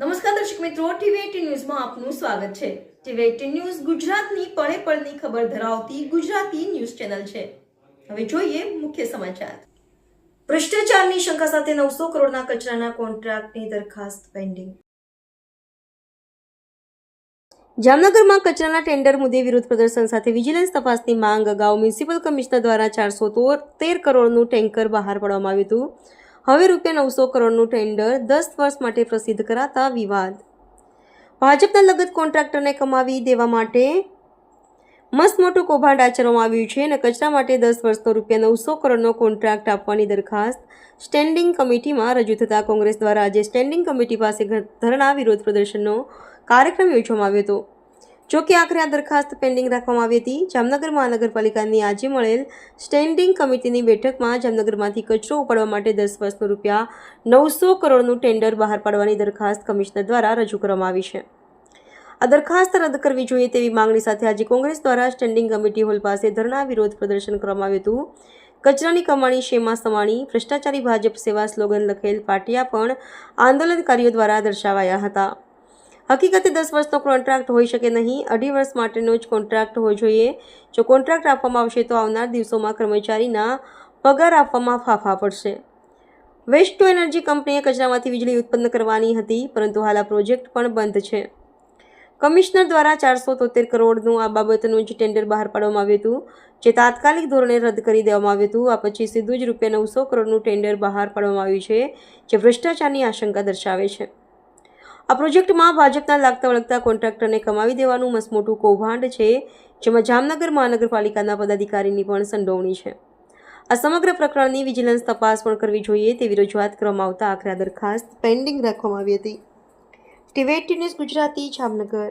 નમસ્કાર દર્શક મિત્રો ટીવી ન્યૂઝમાં આપનું સ્વાગત છે. ટીવી ન્યૂઝ ગુજરાતની પળે પળની ખબર ધરાવતી ગુજરાતી ન્યૂઝ ચેનલ છે. હવે જોઈએ મુખ્ય સમાચાર. ભ્રષ્ટાચારની શંકા સાથે નવસો કરોડના કચરાના કોન્ટ્રાક્ટની દરખાસ્ત પેન્ડિંગ. જામનગરમાં કચરાના ટેન્ડર મુદ્દે વિરોધ પ્રદર્શન સાથે વિજિલન્સ તપાસની માંગ, અગાઉ મ્યુનિસિપલ કમિશનર દ્વારા ચારસો તેર કરોડનું ટેન્કર બહાર પાડવામાં આવ્યું હતું. હવે રૂપિયા નવસો કરોડનું ટેન્ડર દસ વર્ષ માટે પ્રસિદ્ધ કરાતા વિવાદ. ભાજપના લગત કોન્ટ્રાક્ટરને કમાવી દેવા માટે મસ્ત મોટું કૌભાંડ આચરવામાં આવ્યું છે અને કચરા માટે દસ વર્ષનો રૂપિયા નવસો કરોડનો કોન્ટ્રાક્ટ આપવાની દરખાસ્ત સ્ટેન્ડિંગ કમિટીમાં રજૂ થતાં કોંગ્રેસ દ્વારા આજે સ્ટેન્ડિંગ કમિટી પાસે ધરણા વિરોધ પ્રદર્શનનો કાર્યક્રમ યોજવામાં આવ્યો હતો. જો કે આખરે આ દરખાસ્ત પેન્ડિંગ રાખવામાં આવી હતી. જામનગર મહાનગરપાલિકાની આજે મળેલ સ્ટેન્ડિંગ કમિટીની બેઠકમાં જામનગરમાંથી કચરો ઉપાડવા માટે દસ વર્ષનો રૂપિયા નવસો કરોડનું ટેન્ડર બહાર પાડવાની દરખાસ્ત કમિશનર દ્વારા રજૂ કરવામાં આવી છે. આ દરખાસ્ત રદ કરવી જોઈએ તેવી માંગણી સાથે આજે કોંગ્રેસ દ્વારા સ્ટેન્ડિંગ કમિટી હોલ પાસે ધરણા વિરોધ પ્રદર્શન કરવામાં આવ્યું હતું. કચરાની કમાણી, શેમાં સમાણી, ભ્રષ્ટાચારી ભાજપ સેવા સ્લોગન લખેલ પાટિયા પણ આંદોલનકારીઓ દ્વારા દર્શાવાયા હતા. હકીકતે દસ વર્ષનો કોન્ટ્રાક્ટ હોઈ શકે નહીં. અઢી વર્ષ માટેનો જ કોન્ટ્રાક્ટ હોવો જોઈએ. જો કોન્ટ્રાક્ટ આપવામાં આવશે તો આવનાર દિવસોમાં કર્મચારીના પગાર આપવામાં ફાફા પડશે. વેસ્ટ ટુ એનર્જી કંપનીએ કચરામાંથી વીજળી ઉત્પન્ન કરવાની હતી, પરંતુ હાલ આ પ્રોજેક્ટ પણ બંધ છે. કમિશનર દ્વારા ચારસો તોતેર કરોડનું આ બાબતનું જ ટેન્ડર બહાર પાડવામાં આવ્યું હતું, જે તાત્કાલિક ધોરણે રદ કરી દેવામાં આવ્યું હતું. આ પછી સીધું જ રૂપિયા નવસો કરોડનું ટેન્ડર બહાર પાડવામાં આવ્યું છે, જે ભ્રષ્ટાચારની આશંકા દર્શાવે છે. આ પ્રોજેક્ટમાં ભાજપના લાગતા વળગતા કોન્ટ્રાક્ટરને કમાવી દેવાનું મસમોટું કૌભાંડ છે, જેમાં જામનગર મહાનગરપાલિકાના પદાધિકારીની પણ સંડોવણી છે. આ સમગ્ર પ્રકરણની વિજિલન્સ તપાસ પણ કરવી જોઈએ તેવી રજૂઆત કરવામાં આવતા આખરે દરખાસ્ત પેન્ડિંગ રાખવામાં આવી હતી. TV news Gujarati, Jamnagar.